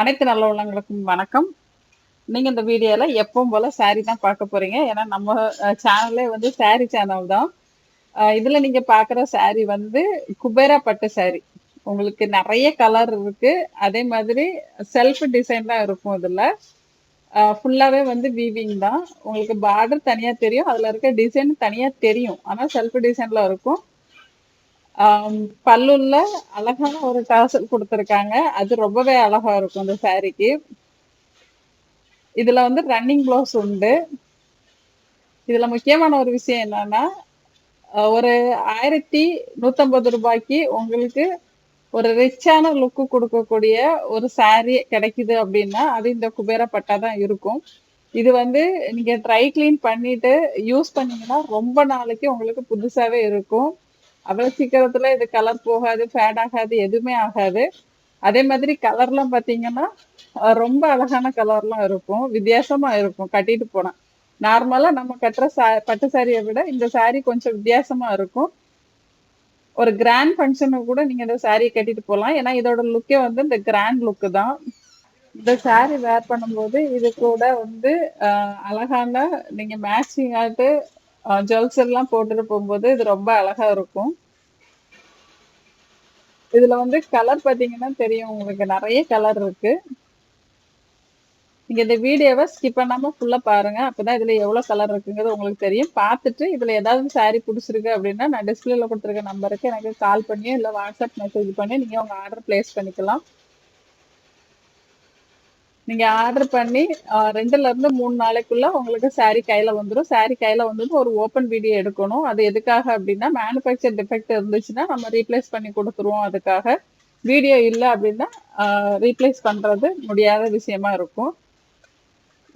அனைத்து நல்ல உள்ளங்களுக்கும் வணக்கம். நீங்க இந்த வீடியோல எப்பவும் போல saree தான் பார்க்க போறீங்க. ஏன்னா நம்ம சேனல்லே வந்து saree சேனல் தான். இதில் இதுல நீங்க பாக்குற வந்து குபேரா பட்டு saree. உங்களுக்கு நிறைய கலர் இருக்கு. அதே மாதிரி செல்ஃப் டிசைன் தான் இருக்கும் இதுல. ஃபுல்லாவே வந்து வீவிங் தான். உங்களுக்கு பார்டர் தனியா தெரியும். அதுல இருக்க டிசைன் தனியா தெரியும். ஆனா செல்ஃப் டிசைன்ல இருக்கும். பல்லுள்ள அழகான ஒரு டாசல் கொடுத்துருக்காங்க. அது ரொம்பவே அழகா இருக்கும் இந்த சாரிக்கு இதுல வந்து ரன்னிங் ப்ளவுஸ் உண்டு. இதுல முக்கியமான ஒரு விஷயம் என்னன்னா ஒரு ஆயிரத்தி நூத்தம்பது ரூபாய்க்கு உங்களுக்கு ஒரு ரிச்சான லுக்கு கொடுக்கக்கூடிய ஒரு saree கிடைக்குது அப்படின்னா அது இந்த குபேர பட்டா தான் இருக்கும். இது வந்து நீங்க ட்ரை க்ளீன் பண்ணிட்டு யூஸ் பண்ணீங்கன்னா ரொம்ப நாளைக்கு உங்களுக்கு புதுசாவே இருக்கும். அவ்வளவு சீக்கிரத்துல இது கலர் போகாது ஃபேட் ஆகாது எதுவுமே ஆகாது. அதே மாதிரி கலர்லாம் பாத்தீங்கன்னா ரொம்ப அழகான கலர்லாம் இருக்கும். வித்தியாசமா இருக்கும் கட்டிட்டு போனா. நார்மலா நம்ம கட்டுற சா பட்டு சாரியை விட இந்த saree கொஞ்சம் வித்தியாசமா இருக்கும். ஒரு கிராண்ட் ஃபங்க்ஷனுக்கு கூட நீங்க இந்த சாரியை கட்டிட்டு போகலாம் ஏன்னா இதோட லுக்கே வந்து இந்த கிராண்ட் லுக்கு தான். இந்த சாரி வேர் பண்ணும்போது இது கூட வந்து அழகான நீங்க மேட்சிங் ஆட்டு ஜுவல்ஸ் எல்லாம் போட்டுட்டு போகும்போது இது ரொம்ப அழகா இருக்கும். இதுல வந்து கலர் பாத்தீங்கன்னா தெரியும் உங்களுக்கு நிறைய கலர் இருக்கு. நீங்க இந்த வீடியோவை ஸ்கிப் பண்ணாம ஃபுல்லா பாருங்க. அப்பதான் இதுல எவ்வளவு கலர் இருக்குங்கிறது உங்களுக்கு தெரியும். பார்த்துட்டு இதுல ஏதாவது சாரி பிடிச்சிருக்கு அப்படின்னா நான் டிஸ்பிளேல கொடுத்துருக்க நம்பருக்கு எனக்கு கால் பண்ணியோ இல்ல வாட்ஸ்அப் மெசேஜ் பண்ணி நீங்க உங்க ஆர்டர் பிளேஸ் பண்ணிக்கலாம். நீங்க ஆர்டர் பண்ணி ரெண்டுல இருந்து மூணு நாளைக்குள்ள உங்களுக்கு சாரி கையில வந்துடும் சாரி கையில வந்துட்டு ஒரு ஓப்பன் வீடியோ எடுக்கணும். அது எதுக்காக அப்படின்னா மேனுஃபேக்சர் டிஃபெக்ட் இருந்துச்சுன்னா நம்ம ரீப்ளேஸ் பண்ணி கொடுத்துருவோம். அதுக்காக வீடியோ இல்லை அப்படின்னா ரீப்ளேஸ் பண்றது முடியாத விஷயமா இருக்கும்.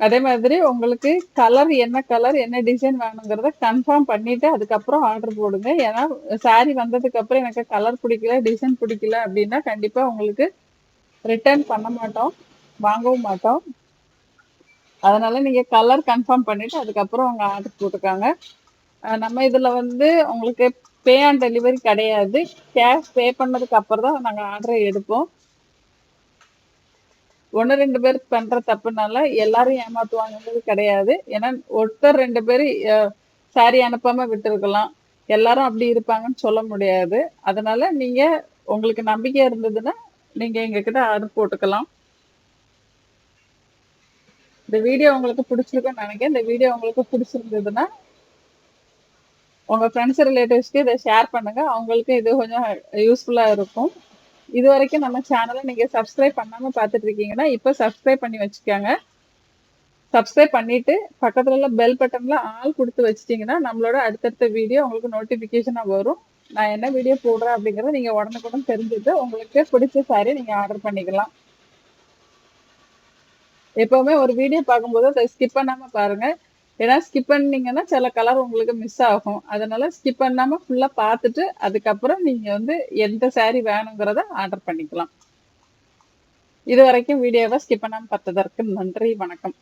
அதே மாதிரி உங்களுக்கு கலர் என்ன கலர் என்ன டிசைன் வேணுங்கிறத கன்ஃபார்ம் பண்ணிட்டு அதுக்கப்புறம் ஆர்டர் போடுங்க. ஏன்னா சாரி வந்ததுக்கு அப்புறம் எனக்கு கலர் பிடிக்கல டிசைன் பிடிக்கல அப்படின்னா கண்டிப்பா உங்களுக்கு ரிட்டர்ன் பண்ண மாட்டோம். வாங்கவும் மாட்டோம். அதனால நீங்க கலர் கன்ஃபார்ம் பண்ணிட்டு அதுக்கப்புறம் உங்க ஆர்டர் போட்டுக்காங்க. நம்ம இதுல வந்து உங்களுக்கு பே ஆன் டெலிவரி கிடையாது. கேஷ் பே பண்ணதுக்கு அப்புறம் தான் நாங்க ஆர்டரை எடுப்போம். ஒன்று ரெண்டு பேர் பண்ற தப்புனால எல்லாரும் ஏமாத்துவாங்கன்றது கிடையாது. ஏன்னா ஒருத்தர் ரெண்டு பேர் சாரி அனுப்பாம விட்டுருக்கலாம். எல்லாரும் அப்படி இருப்பாங்கன்னு சொல்ல முடியாது. அதனால நீங்க உங்களுக்கு நம்பிக்கை இருந்ததுன்னா நீங்க எங்ககிட்ட ஆர்டர் போட்டுக்கலாம். இந்த வீடியோ உங்களுக்கு பிடிச்சிருக்குன்னு நினைக்கிறேன். இந்த வீடியோ உங்களுக்கு பிடிச்சிருந்ததுன்னா உங்கள் ஃப்ரெண்ட்ஸ் ரிலேட்டிவ்ஸ்க்கு இதை ஷேர் பண்ணுங்க. அவங்களுக்கு இது கொஞ்சம் யூஸ்ஃபுல்லாக இருக்கும். இது வரைக்கும் நம்ம சேனலை நீங்கள் சப்ஸ்கிரைப் பண்ணாமல் பார்த்துட்டு இருக்கீங்கன்னா இப்போ சப்ஸ்கிரைப் பண்ணி வச்சுக்கோங்க. சப்ஸ்கிரைப் பண்ணிட்டு பக்கத்தில் உள்ள பெல் பட்டனில் ஆள் கொடுத்து வச்சிட்டிங்கன்னா நம்மளோட அடுத்தடுத்த வீடியோ உங்களுக்கு நோட்டிஃபிகேஷனாக வரும். நான் என்ன வீடியோ போடுறேன் அப்படிங்கிறத நீங்கள் உடனுக்குடன் தெரிஞ்சுட்டு உங்களுக்கு பிடிச்ச சாரி நீங்கள் ஆர்டர் பண்ணிக்கலாம். எப்பவுமே ஒரு வீடியோ பார்க்கும்போது அதை ஸ்கிப் பண்ணாம பாருங்க. ஏன்னா ஸ்கிப் பண்ணீங்கன்னா சில கலர் உங்களுக்கு மிஸ் ஆகும். அதனால ஸ்கிப் பண்ணாம ஃபுல்லா பார்த்துட்டு அதுக்கப்புறம் நீங்க வந்து எந்த saree வேணுங்கிறத ஆர்டர் பண்ணிக்கலாம். இது வரைக்கும் வீடியோவை ஸ்கிப் பண்ணாமல் பார்த்ததற்கு நன்றி வணக்கம்.